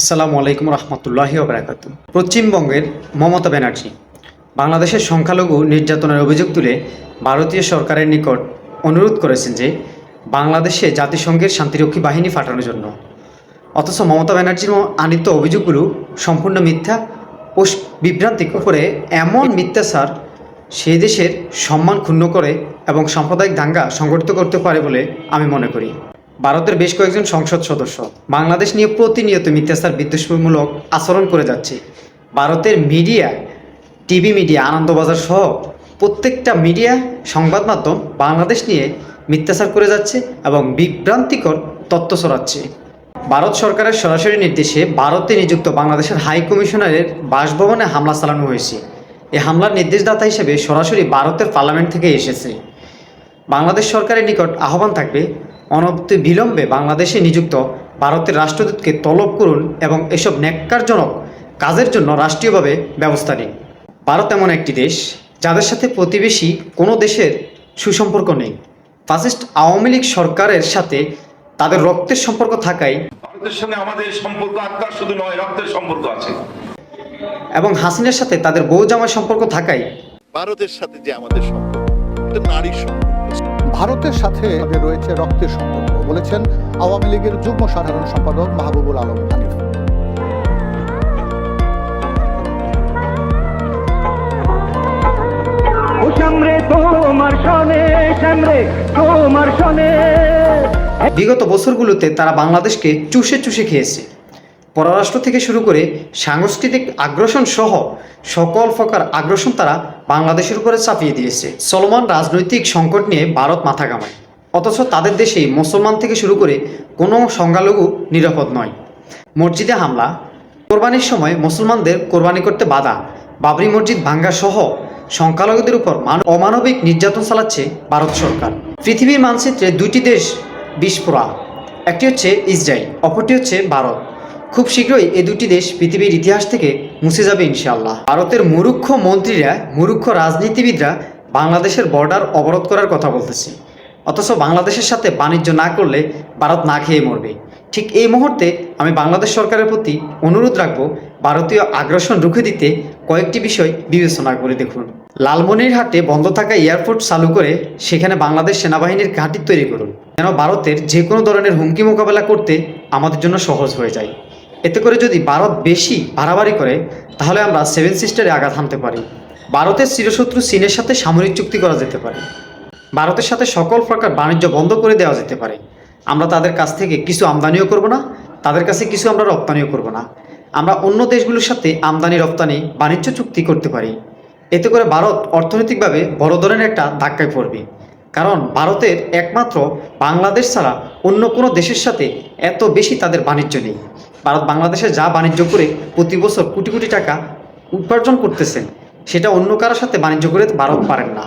আসসালামু আলাইকুম রহমতুল্লাহি ওবরাকাত পশ্চিমবঙ্গের মমতা ব্যানার্জি, বাংলাদেশের সংখ্যালঘু নির্যাতনের অভিযোগ তুলে ভারতীয় সরকারের নিকট অনুরোধ করেছেন যে বাংলাদেশে জাতিসংঘের শান্তিরক্ষী বাহিনী পাঠানোর জন্য। অথচ মমতা ব্যানার্জির আনিত অভিযোগগুলো সম্পূর্ণ মিথ্যা ও বিভ্রান্তিক করে এমন মিথ্যাচার সেই দেশের সম্মান ক্ষুণ্ণ করে এবং সাম্প্রদায়িক দাঙ্গা সংগঠিত করতে পারে বলে আমি মনে করি। ভারতের বেশ কয়েকজন সংসদ সদস্য বাংলাদেশ নিয়ে প্রতিনিয়ত মিথ্যাচার বিদ্বেষমূলক আচরণ করে যাচ্ছে। ভারতের মিডিয়া, টিভি মিডিয়া, আনন্দবাজার সহ প্রত্যেকটা মিডিয়া সংবাদ মাধ্যম বাংলাদেশ নিয়ে মিথ্যাচার করে যাচ্ছে এবং বিভ্রান্তিকর তথ্য ছড়াচ্ছে। ভারত সরকারের সরাসরি নির্দেশে ভারতে নিযুক্ত বাংলাদেশের হাই কমিশনারের বাসভবনে হামলা চালানো হয়েছে। এই হামলার নির্দেশদাতা হিসেবে সরাসরি ভারতের পার্লামেন্ট থেকে এসেছে। বাংলাদেশ সরকারের নিকট আহ্বান থাকবে অনবত বিলম্বে বাংলাদেশে নিযুক্ত ভারতের রাষ্ট্রদূতকে তলব করুন এবং এসব ন্যাক্কারজনক কাজের জন্য রাষ্ট্রীয়ভাবে ব্যবস্থা নিন। ভারত এমন একটি দেশ যাদের সাথে প্রতিবেশী কোনো দেশের সুসম্পর্ক নেই। ফাসিস্ট আওয়ামী লীগ সরকারের সাথে তাদের রক্তের সম্পর্ক থাকায় ভারতের সঙ্গে আমাদের সম্পর্ক আত্মার শুধু নয় রক্তের সম্পর্ক আছে। এবং হাসিনার সাথে তাদের বউ জামাই সম্পর্ক থাকায় ভারতের সাথে যে আমাদের সম্পর্ক এটা নারীর সম্পর্ক। ভারতের সাথে রয়েছে রক্তের সম্পর্ক বলেছেন আওয়ামী লীগের যুগ্ম সাধারণ সম্পাদক মাহবুবুল আলম হানিফ। তোমার সনে সামরে তোমার সনে। বিগত বছরগুলোতে তারা বাংলাদেশকে চুষে চুষে খেয়েছে। পররাষ্ট্র থেকে শুরু করে সাংস্কৃতিক আগ্রাসন সহ সকল প্রকার আগ্রাসন তারা বাংলাদেশের উপরে চাপিয়ে দিয়েছে। চলমান রাজনৈতিক সংকট নিয়ে ভারত মাথা কামায় অথচ তাদের দেশেই মুসলমান থেকে শুরু করে কোনো সংখ্যালঘু নিরাপদ নয়। মসজিদে হামলা, কোরবানির সময় মুসলমানদের কোরবানি করতে বাধা, বাবরি মসজিদ ভাঙ্গা সহ সংখ্যালঘুদের উপর অমানবিক নির্যাতন চালাচ্ছে ভারত সরকার। পৃথিবীর মানচিত্রে দুটি দেশ বিস্ফোরা একটি হচ্ছে ইসরায়েল, অপরটি হচ্ছে ভারত। খুব শীঘ্রই এ দুটি দেশ পৃথিবীর ইতিহাস থেকে মুছে যাবে ইনশাআল্লাহ। ভারতের মুরুক্ষ মন্ত্রীরা, মুরুক্ষ রাজনীতিবিদরা বাংলাদেশের বর্ডার অবরোধ করার কথা বলতেছে। অথচ বাংলাদেশের সাথে বাণিজ্য না করলে ভারত না খেয়ে মরবে। ঠিক এই মুহূর্তে আমি বাংলাদেশ সরকারের প্রতি অনুরোধ রাখব, ভারতীয় আগ্রাসন রুখে দিতে কয়েকটি বিষয় বিবেচনা করে দেখুন। লালমনিরহাটে বন্ধ থাকা এয়ারপোর্ট চালু করে সেখানে বাংলাদেশ সেনাবাহিনীর ঘাঁটি তৈরি করুন। যেন ভারতের যে কোনো ধরনের হুমকি মোকাবেলা করতে আমাদের জন্য সহজ হয়ে যায়। এতে করে যদি ভারত বেশি বাড়াবাড়ি করে, তাহলে আমরা সেভেন সিস্টারে আঘাত হানতে পারি। ভারতের চিরশত্রু চীনের সাথে সামরিক চুক্তি করা যেতে পারে। ভারতের সাথে সকল প্রকার বাণিজ্য বন্ধ করে দেওয়া যেতে পারে। আমরা তাদের কাছ থেকে কিছু আমদানিও করব না, তাদের কাছে কিছু আমরা রপ্তানিও করব না। আমরা অন্য দেশগুলোর সাথে আমদানি, রপ্তানি, বাণিজ্য চুক্তি করতে পারি। এতে করে ভারত অর্থনৈতিকভাবে বড় ধরনের একটা ধাক্কায় পড়বে। কারণ ভারতের একমাত্র বাংলাদেশ ছাড়া অন্য কোনো দেশের সাথে এত বেশি তাদের বাণিজ্য নেই। ভারত বাংলাদেশে যা বাণিজ্য করে প্রতি বছর কোটি কোটি টাকা উপার্জন করতেছেন সেটা অন্য কারোর সাথে বাণিজ্য করে ভারত পারেন না।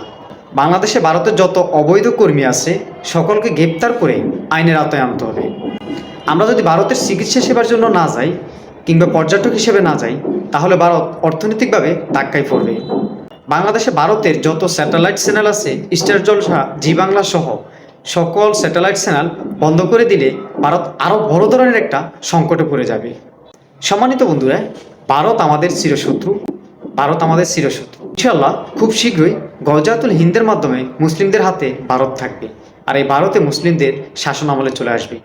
বাংলাদেশে ভারতের যত অবৈধ কর্মী আছে, সকলকে গ্রেপ্তার করে আইনের আওতায় আনতে হবে। আমরা যদি ভারতের চিকিৎসা সেবার জন্য না যাই কিংবা পর্যটক হিসেবে না যাই, তাহলে ভারত অর্থনৈতিকভাবে ধাক্কায় পড়বে। বাংলাদেশে ভারতের যত স্যাটেলাইট চ্যানেল আছে, স্টার জলসা, জি বাংলা সহ সকল স্যাটেলাইট চ্যানেল বন্ধ করে দিলে ভারত আরও বড় ধরনের একটা সংকটে পড়ে যাবে। সম্মানিত বন্ধুরা, ভারত আমাদের চিরশত্রু। ভারত আমাদের চিরশত্রু। ইনশাল্লাহ খুব শীঘ্রই গজাতুল হিন্দের মাধ্যমে মুসলিমদের হাতে ভারত থাকবে। আর এই ভারতে মুসলিমদের শাসন আমলে চলে আসবে।